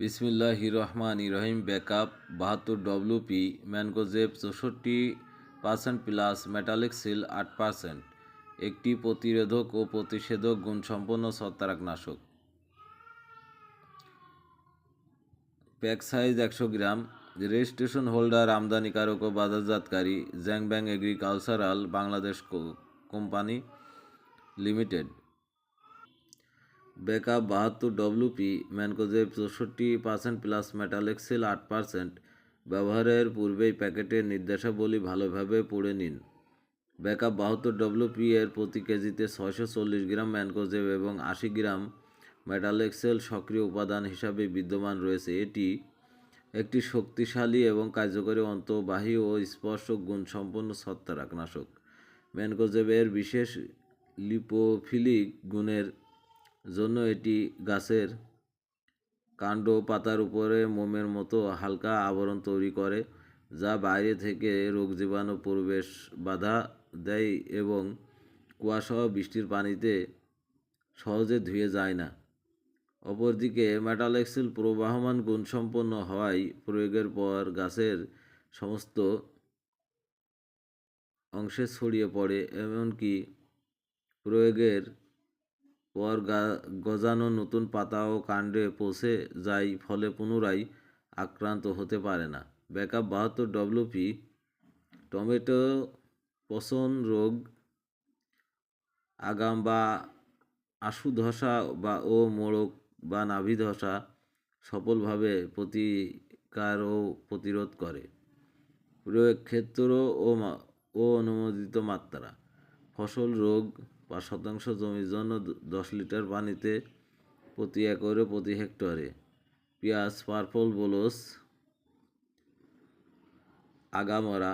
বিসমিল্লাহ রহমান রহিম ব্যাকআপ বাহাত্তর ডব্লিউপি ম্যানগোজেব চৌষট্টি পার্সেন্ট প্লাস মেটালিক সিল আট পার্সেন্ট। একটি প্রতিরোধক ও প্রতিষেধক গুণসম্পন্ন ছত্রাকনাশক। প্যাক সাইজ একশো গ্রাম। রেজিস্ট্রেশন হোল্ডার আমদানিকারক ও বাজারজাতকারী Zhengbang agricultural Bangladesh company limited. Backup বাহাত্তর ডব্লিউপি ম্যানকোজেব চৌষট্টি পার্সেন্ট প্লাস মেটাল এক্সেল আট পার্সেন্ট ব্যবহারের পূর্বেই প্যাকেটের নির্দেশাবলী ভালোভাবে পড়ে নিন। ব্যাকআপ বাহাত্তর ডব্লিউপি এর প্রতি কেজিতে ছয়শো চল্লিশ গ্রাম ম্যানকোজেব এবং আশি গ্রাম মেটাল এক্সেল সক্রিয় উপাদান হিসাবে বিদ্যমান রয়েছে। এটি একটি শক্তিশালী এবং কার্যকরী অন্তঃবাহী ও স্পর্শক গুণসম্পন্ন ছত্রাকনাশক। ম্যানকোজেবের বিশেষ লিপোফিলিক গুণের জন্য এটি গাছের কাণ্ড পাতার উপরে মোমের মতো হালকা আবরণ তৈরি করে, যা বাইরে থেকে রোগ জীবাণু প্রবেশ বাধা দেয় এবং কুয়াশা বৃষ্টির পানিতে সহজে ধুয়ে যায় না। অপরদিকে মেটালেক্সিল প্রবাহমান গুণসম্পন্ন হওয়ায় প্রয়োগের পর গাছের সমস্ত অংশে ছড়িয়ে পড়ে, এমনকি প্রয়োগের পর গজানো নতুন পাতা ও কাণ্ডে পৌঁছে যায় ফলে পুনরায় আক্রান্ত হতে পারে না। ব্যাকআপ বাহাত্তর ডব্লিউপি টমেটো পচন রোগ, আগাম বা আশু ধসা বা, ও মোড়ক বা নাভি ধসা সফলভাবে প্রতিকার ও প্রতিরোধ করে। প্রয়োগ ক্ষেত্র ও অনুমোদিত মাত্রা, ফসল রোগ বা শতাংশ জমির জন্য দশ লিটার পানিতে প্রতি একরে, প্রতি হেক্টরে। পেঁয়াজ, পার্পল বোলস আগামরা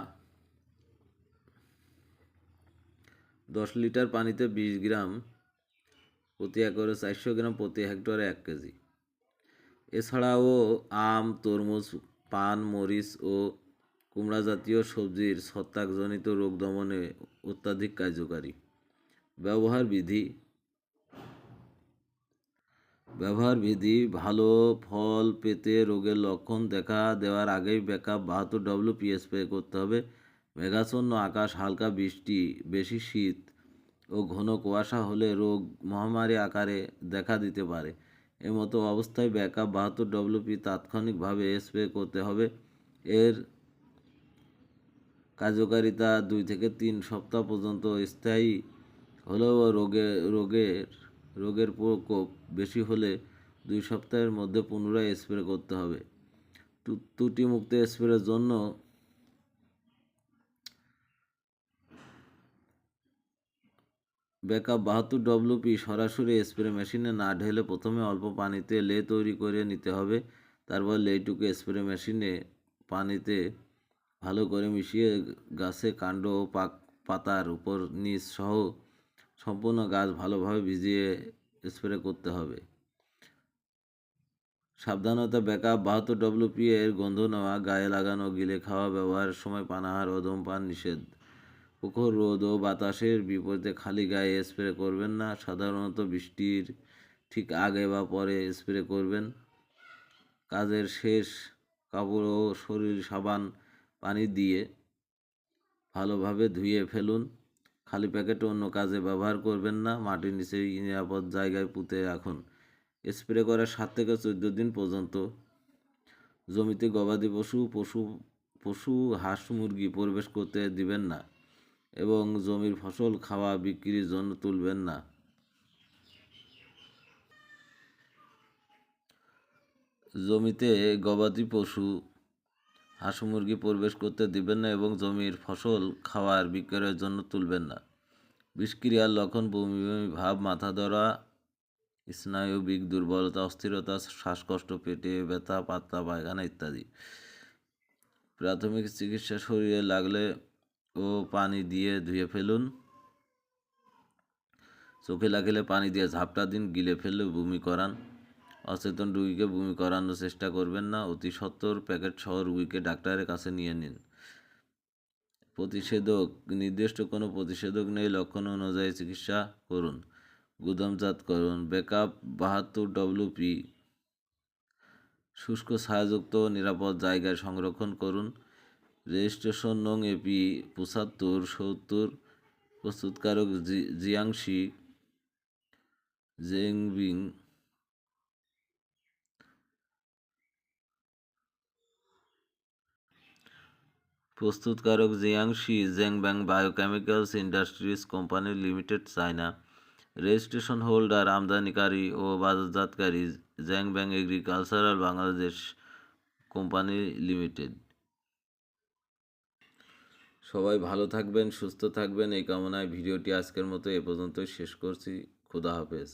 দশ লিটার পানিতে বিশ গ্রাম, প্রতি একরে চারশো গ্রাম, প্রতি হেক্টরে এক কেজি। এছাড়াও আম, তরমুজ, পান, মরিচ ও কুমড়া জাতীয় সবজির ছত্রাকজনিত রোগ দমনে অত্যাধিক কার্যকারী। ব্যবহার বিধি। ব্যবহার বিধি, ভালো ফল পেতে রোগের লক্ষণ দেখা দেওয়ার আগেই ব্যাকআপ বাহাত্তর ডব্লিউ পিএস স্প্রে করতে হবে। মেঘাচ্ছন্ন আকাশ, হালকা বৃষ্টি, বেশি শীত ও ঘন কুয়াশা হলে রোগ মহামারী আকারে দেখা দিতে পারে। এমতো অবস্থায় ব্যাকআপ বাহাত্তর ডব্লিউপি তাৎক্ষণিকভাবে স্প্রে করতে হবে। এর কার্যকারিতা দুই থেকে তিন সপ্তাহ পর্যন্ত স্থায়ী হলেও রোগে, রোগের রোগের প্রকোপ বেশি হলে দুই সপ্তাহের মধ্যে পুনরায় স্প্রে করতে হবে। ত্রুটিমুক্ত স্প্রের জন্য ব্যাকআপ বাহাত্তর ডব্লিউপি সরাসরি স্প্রে মেশিনে না ঢেলে প্রথমে অল্প পানিতে লে তৈরি করে নিতে হবে। তারপর লেটুকে স্প্রে মেশিনে পানিতে ভালো করে মিশিয়ে গাছে কাণ্ড ও পাক, পাতার উপর, নিচ সহ সম্পূর্ণ গাছ ভালোভাবে ভিজিয়ে স্প্রে করতে হবে। সাবধানতা ব্যাকআপ বাহাত্তর ডব্লিউপি এর গন্ধ নেওয়া, গায়ে লাগানো, গিলে খাওয়া ব্যবহারের সময় পানাহার ও ধূমপান নিষেধ। প্রখর রোদ ও বাতাসের বিপরীতে খালি গায়ে স্প্রে করবেন না, সাধারণত বৃষ্টির ঠিক আগে বা পরে স্প্রে করবেন। কাজের শেষ কাপড় ও শরীর সাবান, পানি দিয়ে ভালোভাবে ধুয়ে ফেলুন। খালি প্যাকেট অন্য কাজে ব্যবহার করবেন না, মাটির নিচে নিরাপদ জায়গায় পুঁতে রাখুন। স্প্রে করার সাত থেকে চোদ্দ দিন পর্যন্ত। জমিতে গবাদি পশু পশু পশু, হাঁস, মুরগি প্রবেশ করতে দিবেন না এবং জমির ফসল, খাওয়া, বিক্রির জন্য তুলবেন না। জমিতে গবাদি পশু হাঁস মুরগি প্রবেশ করতে দিবেন না এবং জমির ফসল খাওয়ার বিক্রয়ের জন্য তুলবেন না। বিষক্রিয়ার লক্ষণ, বমি বমি, ভাব, মাথা ধরা স্নায়বিক দুর্বলতা, অস্থিরতা, শ্বাসকষ্ট, পেটে ব্যথা, পাতলা পায়খানা ইত্যাদি। প্রাথমিক চিকিৎসা শরীরে লাগলে ও পানি দিয়ে ধুয়ে ফেলুন। চোখে লাগলে পানি দিয়ে ঝাপটা দিন, গিলে ফেললে বমি করান। অচেতন রুগীকে বমি করানোর চেষ্টা করবেন না। অতি সত্বর প্যাকেট সহ রুগীকে ডাক্তারের কাছে নিয়ে নিন। প্রতিষেধক, নির্দিষ্ট কোনো প্রতিষেধক নেই, লক্ষণ অনুযায়ী চিকিৎসা করুন। গুদামজাত করুন। ব্যাকআপ বাহাত্তর ডব্লিউপি শুষ্ক, ছায়াযুক্ত, নিরাপদ জায়গায় সংরক্ষণ করুন। রেজিস্ট্রেশন নং এপি পঁচাত্তর, সত্তর, প্রস্তুতকারক জিয়াংশি, জেংবিং প্রস্তুতকারক Jiangxi Zhengbang biochemicals industries company limited, China. Registration holder, আমদানিকারী ও বাজারজাতকারী Zhengbang agricultural Bangladesh company limited. সবাই ভালো থাকবেন, সুস্থ থাকবেন। এই কামনায় ভিডিওটি আজকের মতো এ পর্যন্তই। শেষ করছি। খুদা হাফেজ।